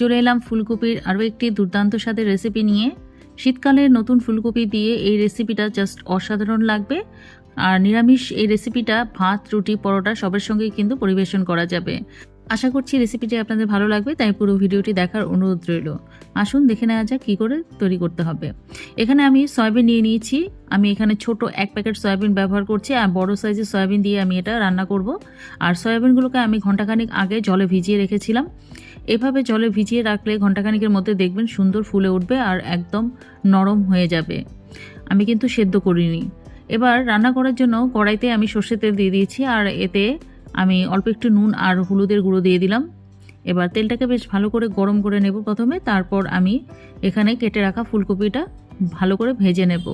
চলে এলাম ফুলকপির আরও একটি দুর্দান্ত স্বাদের রেসিপি নিয়ে। শীতকালে নতুন ফুলকপি দিয়ে এই রেসিপিটা জাস্ট অসাধারণ লাগবে। আর নিরামিষ এই রেসিপিটা ভাত, রুটি, পরোটা সবের সঙ্গেই কিন্তু পরিবেশন করা যাবে। আশা করছি রেসিপিটি আপনাদের ভালো লাগবে, তাই পুরো ভিডিওটি দেখার অনুরোধ রইল। আসুন দেখে নেওয়া যাক কী করে তৈরি করতে হবে। এখানে আমি সয়াবিন নিয়ে নিয়েছি। আমি এখানে ছোট এক প্যাকেট সয়াবিন ব্যবহার করছি আর বড় সাইজের সয়াবিন দিয়ে আমি এটা রান্না করব। আর সয়াবিনগুলোকে আমি ঘন্টাখানিক আগে জলে ভিজিয়ে রেখেছিলাম। এভাবে জলে ভিজিয়ে রাখলে ঘন্টাখানিকের মধ্যে দেখবেন সুন্দর ফুলে উঠবে আর একদম নরম হয়ে যাবে। আমি কিন্তু সেদ্ধ করিনি। এবার রান্না করার জন্য কড়াইতে আমি সর্ষের তেল দিয়ে দিয়েছি আর এতে আমি অল্প একটু নুন আর হলুদের গুঁড়ো দিয়ে দিলাম। এবার তেলটাকে বেশ ভালো করে গরম করে নেব প্রথমে, তারপর আমি এখানে কেটে রাখা ফুলকপিটা ভালো করে ভেজে নেব।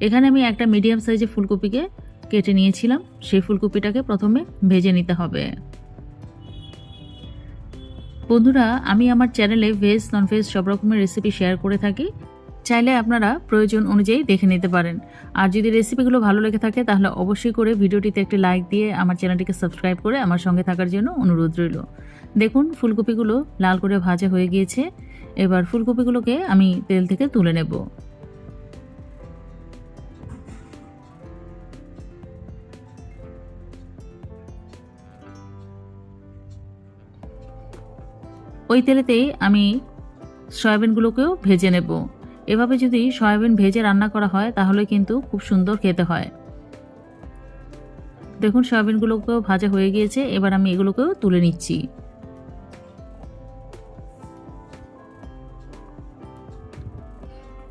এখানে আমি একটা মিডিয়াম সাইজের ফুলকপিকে কেটে নিয়েছিলাম, সেই ফুলকপিটাকে প্রথমে ভেজে নিতে হবে। বন্ধুরা, আমি আমার চ্যানেলে ভেজ নন ভেজ সব রকমের রেসিপি শেয়ার করে থাকি। চাইলে আপনারা প্রয়োজন অনুযায়ী দেখে নিতে পারেন। আর যদি রেসিপিগুলো ভালো লেগে থাকে, তাহলে অবশ্যই করে ভিডিওটিতে একটি লাইক দিয়ে আমার চ্যানেলটিকে সাবস্ক্রাইব করে আমার সঙ্গে থাকার জন্য অনুরোধ রইল। দেখুন, ফুলকপিগুলো লাল করে ভাজা হয়ে গিয়েছে। এবার ফুলকপিগুলোকে আমি তেল থেকে তুলে নেব। ওই তেলেতেই আমি সয়াবিনগুলোকেও ভেজে নেব। এভাবে যদি সয়াবিন ভেজে রান্না করা হয়, তাহলে কিন্তু খুব সুন্দর খেতে হয়। দেখুন, সয়াবিনগুলোকেও ভাজা হয়ে গিয়েছে, এবার আমি এগুলোকেও তুলে নিচ্ছি।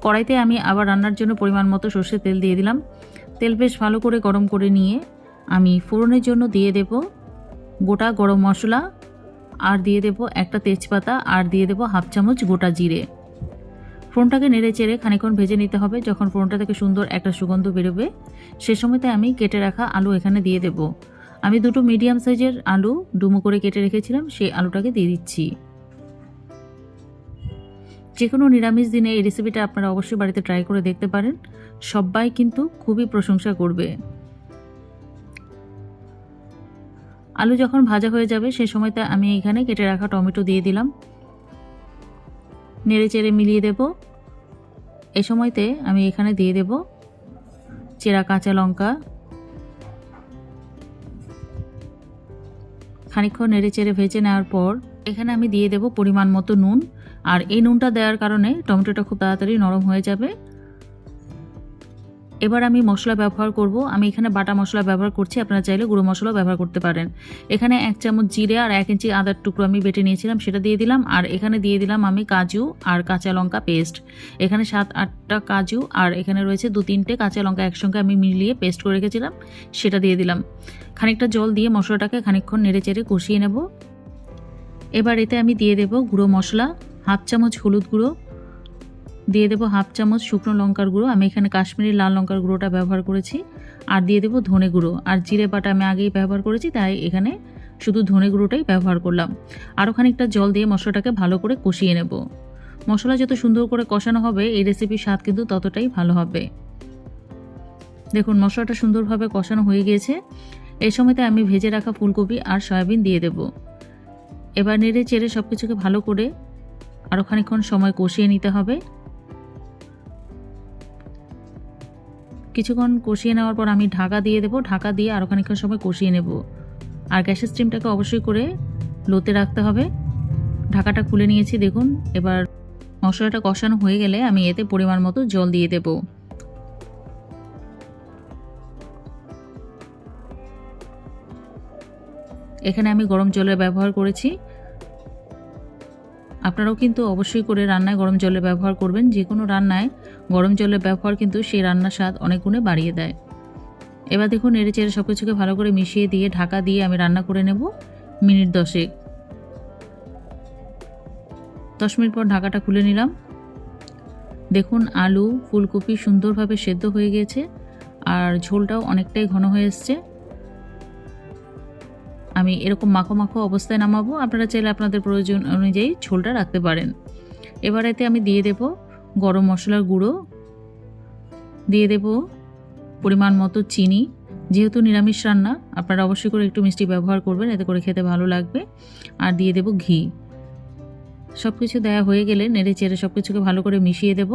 কড়াইতে আমি আবার রান্নার জন্য পরিমাণ মতো সর্ষের তেল দিয়ে দিলাম। তেল বেশ ভালো করে গরম করে নিয়ে আমি ফোড়নের জন্য দিয়ে দেব গোটা গরম মশলা আর দিয়ে দেব একটা তেজপাতা, আর দিয়ে দেব হাফ চামচ গোটা জিরে। ফোড়নটাকে নেড়ে চেড়ে খানিক্ষণ ভেজে নিতে হবে। যখন ফোড়নটা থেকে সুন্দর একটা সুগন্ধ বেরোবে, সে সময়তে আমি কেটে রাখা আলু এখানে দিয়ে দেব। আমি দুটো মিডিয়াম সাইজের আলু ডুমো করে কেটে রেখেছিলাম, সেই আলুটাকে দিয়ে দিচ্ছি। যে কোনো নিরামিষ দিনে এই রেসিপিটা আপনারা অবশ্যই বাড়িতে ট্রাই করে দেখতে পারেন। সবাই কিন্তু খুবই প্রশংসা করবে। আলু যখন ভাজা হয়ে যাবে, সে সময়তে আমি এখানে কেটে রাখা টমেটো দিয়ে দিলাম। নেড়ে চেড়ে মিলিয়ে দেব। এ সময়তে আমি এখানে দিয়ে দেব চেরা কাঁচা লঙ্কা। খানিক্ষণ নেড়ে চেড়ে ভেজে নেওয়ার পর এখানে আমি দিয়ে দেব পরিমাণ মতো নুন। আর এই নুনটা দেওয়ার কারণে টমেটোটা খুব তাড়াতাড়ি নরম হয়ে যাবে। এবার আমি মশলা ব্যবহার করব। আমি এখানে বাটা মশলা ব্যবহার করছি। আপনারা চাইলে গুঁড়ো মশলা ব্যবহার করতে পারেন। এখানে এক চামচ জিরে আর এক ইঞ্চি আদার টুকরো আমি বেটে নিয়েছিলাম, সেটা দিয়ে দিলাম। আর এখানে দিয়ে দিলাম আমি কাজু আর কাঁচা লঙ্কা পেস্ট। এখানে সাত, আটটা কাজু আর এখানে রয়েছে দু, তিনটে কাঁচা লঙ্কা একসঙ্গে আমি মিলিয়ে পেস্ট করে রেখেছিলাম, সেটা দিয়ে দিলাম। খানিকটা জল দিয়ে মশলাটাকে খানিকক্ষণ নেড়ে চেড়ে কষিয়ে নেব। এবার এতে আমি দিয়ে দেব গুঁড়ো মশলা, হাফ চামচ হলুদ গুঁড়ো দিয়ে দেবো হাফ চামচ শুকনো লঙ্কার গুঁড়ো। আমি এখানে কাশ্মীরি লাল লঙ্কার গুঁড়োটা ব্যবহার করেছি। আর দিয়ে দেবো ধনে গুঁড়ো। আর জিরে বাটা আমি আগেই ব্যবহার করেছি, তাই এখানে শুধু ধনে গুঁড়োটাই ব্যবহার করলাম। আরও খানিকটা জল দিয়ে মশলাটাকে ভালো করে কষিয়ে নেব। মশলা যত সুন্দর করে কষানো হবে, এই রেসিপির স্বাদ কিন্তু ততটাই ভালো হবে। দেখুন, মশলাটা সুন্দরভাবে কষানো হয়ে গিয়েছে। এই সময়তে আমি ভেজে রাখা ফুলকপি আর সয়াবিন দিয়ে দেব। এবার নেড়ে চেড়ে সব কিছুকে ভালো করে আরও খানিক্ষণ সময় কষিয়ে নিতে হবে। কিছুক্ষণ কষিয়ে নেওয়ার পর আমি ঢাকা দিয়ে দেবো। ঢাকা দিয়ে আরও খানিক্ষণ সময় কষিয়ে নেব। আর গ্যাসের স্টিমটাকে অবশ্যই করে লোতে রাখতে হবে। ঢাকাটা খুলে নিয়েছি, দেখুন। এবার মশলাটা কষানো হয়ে গেলে আমি এতে পরিমাণ মতো জল দিয়ে দেব। এখানে আমি গরম জলের ব্যবহার করেছি। আপনারাও কিন্তু অবশ্যই করে রান্নায় গরম জলের ব্যবহার করবেন। যে কোনো রান্নায় গরম জলের ব্যবহার কিন্তু সেই রান্নার স্বাদ অনেক গুণে বাড়িয়ে দেয়। এবার দেখুন নেড়ে চেড়ে সব কিছুকে ভালো করে মিশিয়ে দিয়ে, ঢাকা দিয়ে আমি রান্না করে নেব মিনিট দশেক। দশ মিনিট পর ঢাকাটা খুলে নিলাম। দেখুন আলু, ফুলকপি সুন্দরভাবে সেদ্ধ হয়ে গিয়েছে আর ঝোলটাও অনেকটাই ঘন হয়ে এসছে। আমি এরকম মাখো মাখো অবস্থায় নামাবো, আপনারা চাইলে আপনাদের প্রয়োজন অনুযায়ী ঝোলটা রাখতে পারেন। এবার এতে আমি দিয়ে দেব গরম মশলার গুঁড়ো, দিয়ে দেব পরিমাণ মতো চিনি। যেহেতু নিরামিষ রান্না, আপনারা অবশ্যই করে একটু মিষ্টি ব্যবহার করবেন, এতে করে খেতে ভালো লাগবে। আর দিয়ে দেব ঘি। সব কিছু দেওয়া হয়ে গেলে নেড়ে চেড়ে সব কিছুকে ভালো করে মিশিয়ে দেব।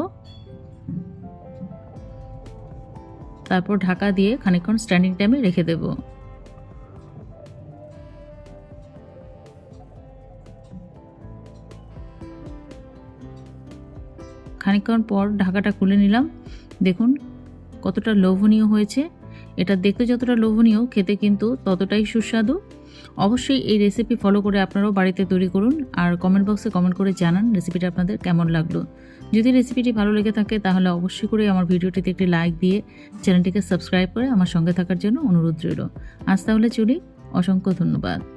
তারপর ঢাকা দিয়ে খানিকক্ষণ স্ট্যান্ডিং টাইমে রেখে দেব। খানিকক্ষণ পর ঢাকাটা খুলে নিলাম। দেখুন, কতটা লোভনীয় হয়েছে। এটা দেখতে যতটা লোভনীয়, খেতে কিন্তু ততটাই সুস্বাদু। অবশ্যই এই রেসিপি ফলো করে আপনারাও বাড়িতে তৈরি করুন আর কমেন্ট বক্সে কমেন্ট করে জানান রেসিপিটা আপনাদের কেমন লাগল। যদি রেসিপিটি ভালো লেগে থাকে, তাহলে অবশ্যই করে আমার ভিডিওটিতে একটি লাইক দিয়ে চ্যানেলটিকে সাবস্ক্রাইব করে আমার সঙ্গে থাকার জন্য অনুরোধ রইল। আজ তাহলে চলি, অসংখ্য ধন্যবাদ।